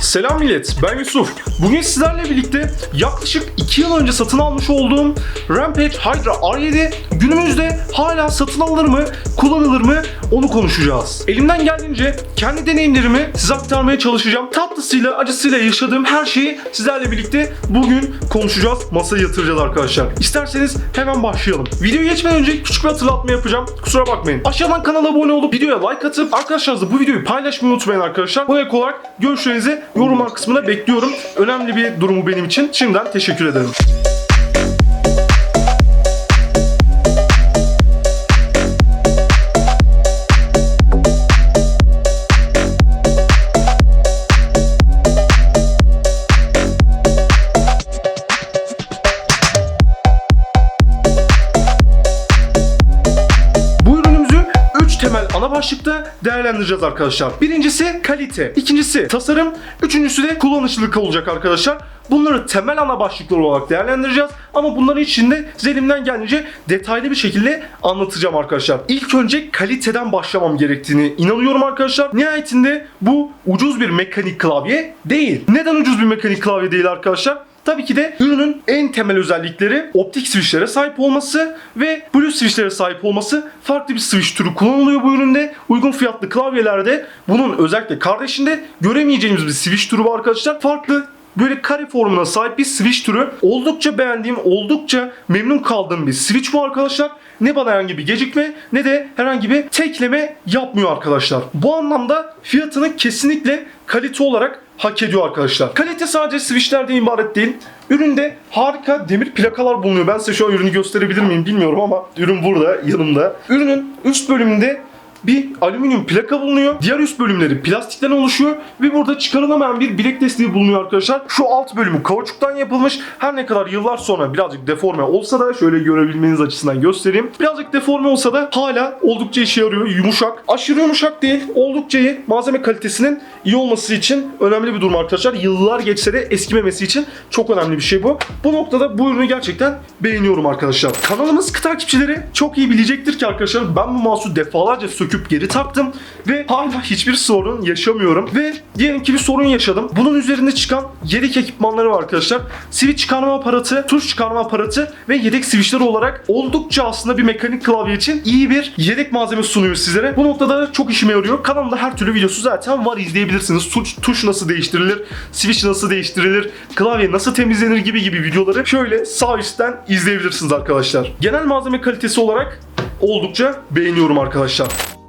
Selam millet, ben Yusuf. Bugün sizlerle birlikte yaklaşık 2 yıl önce satın almış olduğum Rampage Hydra R7 günümüzde hala satın alınır mı, kullanılır mı onu konuşacağız. Elimden geldiğince kendi deneyimlerimi size aktarmaya çalışacağım. Tatlısıyla, acısıyla yaşadığım her şeyi sizlerle birlikte bugün konuşacağız, masaya yatıracağız arkadaşlar. İsterseniz hemen başlayalım. Videoya geçmeden önce küçük bir hatırlatma yapacağım. Kusura bakmayın. Aşağıdan kanala abone olup videoya like atıp arkadaşlarınızla bu videoyu paylaşmayı unutmayın arkadaşlar. Bu ek olarak görüşlerinizi yorumlar kısmına bekliyorum. Önemli bir durumu benim için. Şimdiden teşekkür ederim. Ana başlıkta değerlendireceğiz arkadaşlar. Birincisi kalite, ikincisi tasarım, üçüncüsü de kullanışlılık olacak arkadaşlar. Bunları temel ana başlıklar olarak değerlendireceğiz. Ama bunların içinde elimden geldiğince detaylı bir şekilde anlatacağım arkadaşlar. İlk önce kaliteden başlamam gerektiğini inanıyorum arkadaşlar. Nihayetinde bu ucuz bir mekanik klavye değil. Neden ucuz bir mekanik klavye değil arkadaşlar? Tabii ki de ürünün en temel özellikleri optik switchlere sahip olması ve blue switchlere sahip olması. Farklı bir switch türü kullanılıyor bu üründe. Uygun fiyatlı klavyelerde bunun özellikle kardeşinde göremeyeceğimiz bir switch türü var arkadaşlar. Farklı böyle kare formuna sahip bir switch türü. Oldukça beğendiğim, oldukça memnun kaldığım bir switch bu arkadaşlar. Ne bana herhangi bir gecikme ne de herhangi bir tekleme yapmıyor arkadaşlar. Bu anlamda fiyatını kesinlikle kalite olarak hak ediyor arkadaşlar. Kalite sadece switchlerden ibaret değil. Üründe harika demir plakalar bulunuyor. Ben size şu an ürünü gösterebilir miyim bilmiyorum ama ürün burada yanımda. Ürünün üst bölümünde bir alüminyum plaka bulunuyor. Diğer üst bölümleri plastikten oluşuyor ve burada çıkarılamayan bir bilek desteği bulunuyor arkadaşlar. Şu alt bölümü kauçuktan yapılmış. Her ne kadar yıllar sonra birazcık deforme olsa da şöyle görebilmeniz açısından göstereyim. Birazcık deforme olsa da hala oldukça işe yarıyor. Yumuşak. Aşırı yumuşak değil. Oldukça iyi. Malzeme kalitesinin iyi olması için önemli bir durum arkadaşlar. Yıllar geçse de eskimemesi için çok önemli bir şey bu. Bu noktada bu ürünü gerçekten beğeniyorum arkadaşlar. Kanalımız sıkı takipçileri çok iyi bilecektir ki arkadaşlar ben bu mouse'u defalarca söküp geri taktım ve hala hiçbir sorun yaşamıyorum. Ve diyelim ki bir sorun yaşadım. Bunun üzerinde çıkan yedek ekipmanları var arkadaşlar. Switch çıkarma aparatı, tuş çıkarma aparatı ve yedek switchleri olarak oldukça aslında bir mekanik klavye için iyi bir yedek malzeme sunuyor sizlere. Bu noktada da çok işime yarıyor. Kanalımda her türlü videosu zaten var izleyebilirsiniz. Tuş, tuş nasıl değiştirilir, switch nasıl değiştirilir, klavye nasıl temizlenir gibi gibi videoları şöyle sağ üstten izleyebilirsiniz arkadaşlar. Genel malzeme kalitesi olarak oldukça beğeniyorum arkadaşlar.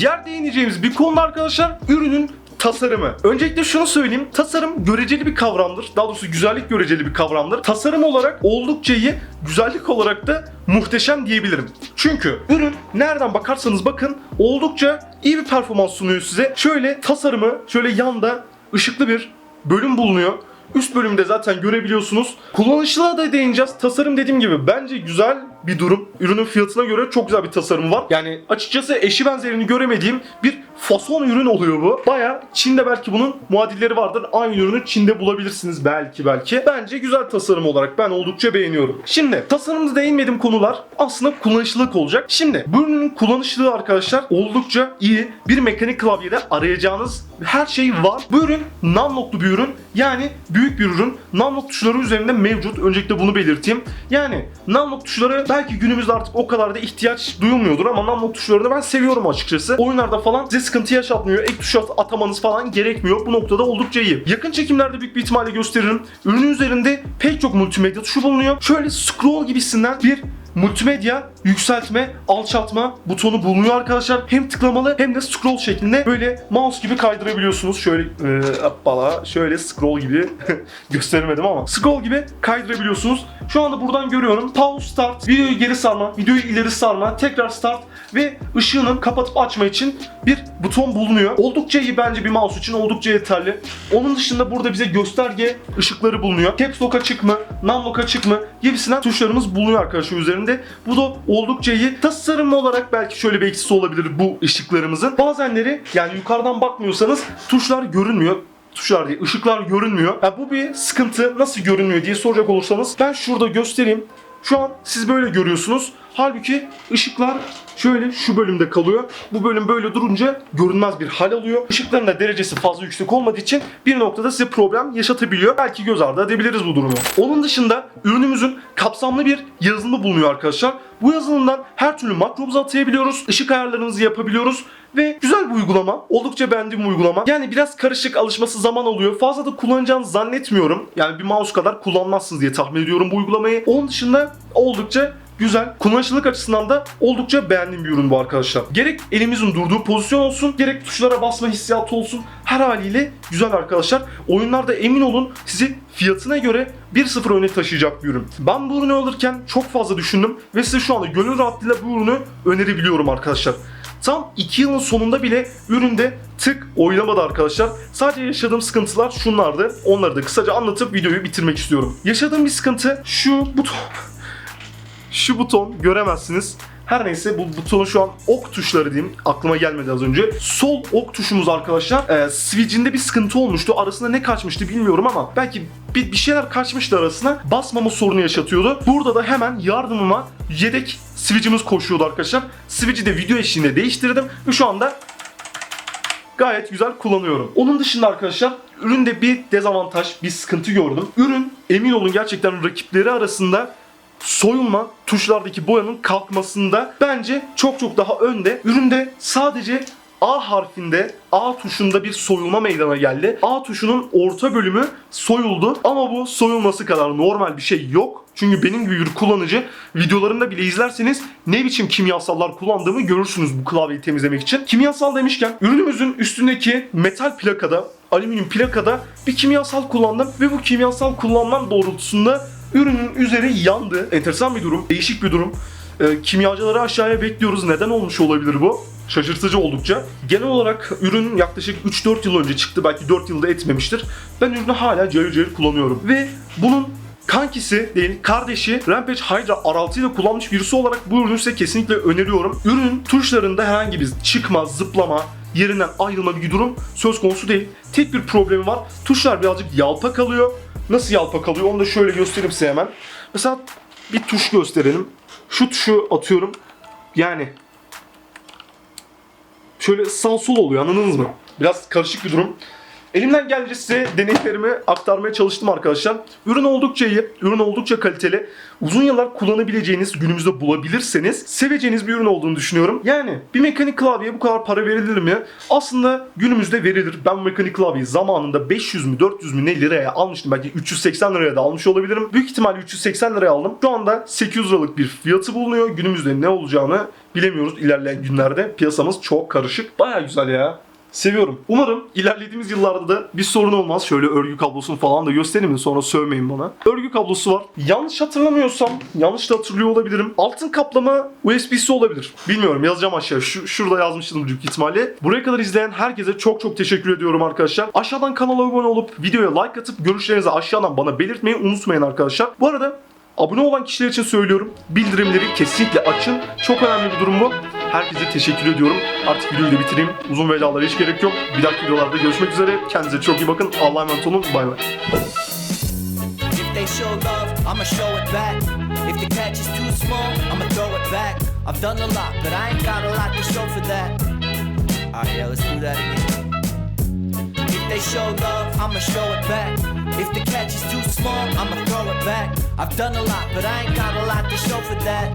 Diğer değineceğimiz bir konu arkadaşlar ürünün tasarımı. Öncelikle şunu söyleyeyim. Tasarım göreceli bir kavramdır. Daha doğrusu güzellik göreceli bir kavramdır. Tasarım olarak oldukça iyi, güzellik olarak da muhteşem diyebilirim. Çünkü ürün nereden bakarsanız bakın oldukça iyi bir performans sunuyor size. Şöyle tasarımı şöyle yanda ışıklı bir bölüm bulunuyor. Üst bölümde zaten görebiliyorsunuz. Kullanışlılığa da değineceğiz. Tasarım dediğim gibi bence güzel bir durum. Ürünün fiyatına göre çok güzel bir tasarımı var. Yani açıkçası eşi benzerini göremediğim bir fason ürün oluyor bu. Baya Çin'de belki bunun muadilleri vardır. Aynı ürünü Çin'de bulabilirsiniz belki belki. Bence güzel tasarım olarak ben oldukça beğeniyorum. Şimdi tasarımda değinmediğim konular aslında kullanışlılık olacak. Şimdi bu ürünün kullanışlılığı arkadaşlar oldukça iyi. Bir mekanik klavyede arayacağınız her şey var. Bu ürün numlocklu bir ürün. Yani büyük bir ürün. Numlock tuşları üzerinde mevcut. Öncelikle bunu belirteyim. Yani numlock tuşları belki günümüzde artık o kadar da ihtiyaç duyulmuyordur ama numlock tuşlarını ben seviyorum açıkçası. Oyunlarda falan size sıkıntı yaşatmıyor. Ek tuş at- atamanız falan gerekmiyor. Bu noktada oldukça iyi. Yakın çekimlerde büyük bir ihtimalle gösteririm. Ürünün üzerinde pek çok multimedya tuşu bulunuyor. Şöyle scroll gibisinden bir multimedya yükseltme, alçaltma butonu bulunuyor arkadaşlar. Hem tıklamalı hem de scroll şeklinde böyle mouse gibi kaydırabiliyorsunuz. Şöyle e, hoppala, şöyle scroll gibi gösteremedim ama scroll gibi kaydırabiliyorsunuz. Şu anda buradan görüyorum. Pause start, videoyu geri sarma, videoyu ileri sarma, tekrar start ve ışığının kapatıp açma için bir buton bulunuyor. Oldukça iyi bence bir mouse için oldukça yeterli. Onun dışında burada bize gösterge ışıkları bulunuyor. Caps Lock açık mı, Num Lock açık mı gibisinden tuşlarımız bulunuyor arkadaşlar üzerinde. Bu da oldukça iyi. Tasarım olarak belki şöyle bir eksisi olabilir bu ışıklarımızın. Bazenleri yani yukarıdan bakmıyorsanız tuşlar görünmüyor tuşlar değil, ışıklar görünmüyor. Ya bu bir sıkıntı. Nasıl görünmüyor diye soracak olursanız ben şurada göstereyim. Şu an siz böyle görüyorsunuz. Halbuki ışıklar şöyle şu bölümde kalıyor. Bu bölüm böyle durunca görünmez bir hal alıyor. Işıkların da derecesi fazla yüksek olmadığı için bir noktada size problem yaşatabiliyor. Belki göz ardı edebiliriz bu durumu. Onun dışında ürünümüzün kapsamlı bir yazılımı bulunuyor arkadaşlar. Bu yazılımdan her türlü makromuzu atayabiliyoruz. Işık ayarlarımızı yapabiliyoruz. Ve güzel bir uygulama. Oldukça beğendiğim bir uygulama. Yani biraz karışık alışması zaman alıyor. Fazla da kullanacağınızı zannetmiyorum. Yani bir mouse kadar kullanmazsınız diye tahmin ediyorum bu uygulamayı. Onun dışında oldukça güzel. Kullanışlılık açısından da oldukça beğendiğim bir ürün bu arkadaşlar. Gerek elimizin durduğu pozisyon olsun, gerek tuşlara basma hissiyatı olsun. Her haliyle güzel arkadaşlar. Oyunlarda emin olun sizi fiyatına göre 1-0 öne taşıyacak bir ürün. Ben bu ürünü alırken çok fazla düşündüm ve size şu anda gönül rahatlığıyla bu ürünü önerebiliyorum arkadaşlar. Tam 2 yılın sonunda bile üründe tık oynamadı arkadaşlar. Sadece yaşadığım sıkıntılar şunlardı. Onları da kısaca anlatıp videoyu bitirmek istiyorum. Yaşadığım bir sıkıntı şu buton. şu buton göremezsiniz. Her neyse bu butonun şu an ok tuşları diyeyim. Aklıma gelmedi az önce. Sol ok tuşumuz arkadaşlar. E, switch'inde bir sıkıntı olmuştu. Arasında ne kaçmıştı bilmiyorum ama belki bir, bir şeyler kaçmıştı arasına. Basmama sorunu yaşatıyordu. Burada da hemen yardımıma yedek switch'imiz koşuyordu arkadaşlar. Switch'i de video eşliğinde değiştirdim. Ve şu anda gayet güzel kullanıyorum. Onun dışında arkadaşlar üründe bir dezavantaj, bir sıkıntı gördüm. Ürün emin olun gerçekten rakipleri arasında soyulma tuşlardaki boyanın kalkmasında bence çok çok daha önde. Üründe sadece A harfinde A tuşunda bir soyulma meydana geldi. A tuşunun orta bölümü soyuldu ama bu soyulması kadar normal bir şey yok. Çünkü benim gibi bir kullanıcı videolarımda bile izlerseniz ne biçim kimyasallar kullandığımı görürsünüz bu klavyeyi temizlemek için. Kimyasal demişken ürünümüzün üstündeki metal plakada, alüminyum plakada bir kimyasal kullandım ve bu kimyasal kullanmam doğrultusunda ürünün üzeri yandı. Enteresan bir durum, değişik bir durum. Ee, kimyacıları aşağıya bekliyoruz. Neden olmuş olabilir bu? Şaşırtıcı oldukça. Genel olarak ürün yaklaşık 3-4 yıl önce çıktı. Belki 4 yılda etmemiştir. Ben ürünü hala cayır cayır kullanıyorum. Ve bunun kankisi değil, kardeşi Rampage Hydra R6 ile kullanmış birisi olarak bu ürünü size kesinlikle öneriyorum. Ürünün tuşlarında herhangi bir çıkma, zıplama, yerinden ayrılma bir durum söz konusu değil. Tek bir problemi var. Tuşlar birazcık yalpa kalıyor. Nasıl yalpa kalıyor onu da şöyle göstereyim size hemen. Mesela bir tuş gösterelim. Şu tuşu atıyorum. Yani şöyle sağ sol oluyor anladınız mı? Biraz karışık bir durum. Elimden gelince size deneyimlerimi aktarmaya çalıştım arkadaşlar. Ürün oldukça iyi, ürün oldukça kaliteli. Uzun yıllar kullanabileceğiniz, günümüzde bulabilirseniz seveceğiniz bir ürün olduğunu düşünüyorum. Yani bir mekanik klavyeye bu kadar para verilir mi? Aslında günümüzde verilir. Ben mekanik klavyeyi zamanında 500 mü 400 mü ne liraya almıştım. Belki 380 liraya da almış olabilirim. Büyük ihtimalle 380 liraya aldım. Şu anda 800 liralık bir fiyatı bulunuyor. Günümüzde ne olacağını bilemiyoruz ilerleyen günlerde. Piyasamız çok karışık. Baya güzel ya. Seviyorum. Umarım ilerlediğimiz yıllarda da bir sorun olmaz. Şöyle örgü kablosunu falan da göstereyim mi? Sonra sövmeyin bana. Örgü kablosu var. Yanlış hatırlamıyorsam, yanlış da hatırlıyor olabilirim. Altın kaplama USB'si olabilir. Bilmiyorum yazacağım aşağı. Şu, şurada yazmıştım büyük ihtimalle. Buraya kadar izleyen herkese çok çok teşekkür ediyorum arkadaşlar. Aşağıdan kanala abone olup videoya like atıp görüşlerinizi aşağıdan bana belirtmeyi unutmayın arkadaşlar. Bu arada Abone olan kişiler için söylüyorum. Bildirimleri kesinlikle açın. Çok önemli bir durum bu. Herkese teşekkür ediyorum. Artık videoyu da bitireyim. Uzun velalara hiç gerek yok. Bir dahaki videolarda görüşmek üzere. Kendinize çok iyi bakın. Allah'a emanet olun. Bay bay. I'ma show it back. If the catch is too small, I'ma throw it back. I've done a lot, but I ain't got a lot to show for that. Alright, yeah, let's do that again. If they show love, I'ma show it back. If the catch is too small, I'ma throw it back. I've done a lot, but I ain't got a lot to show for that.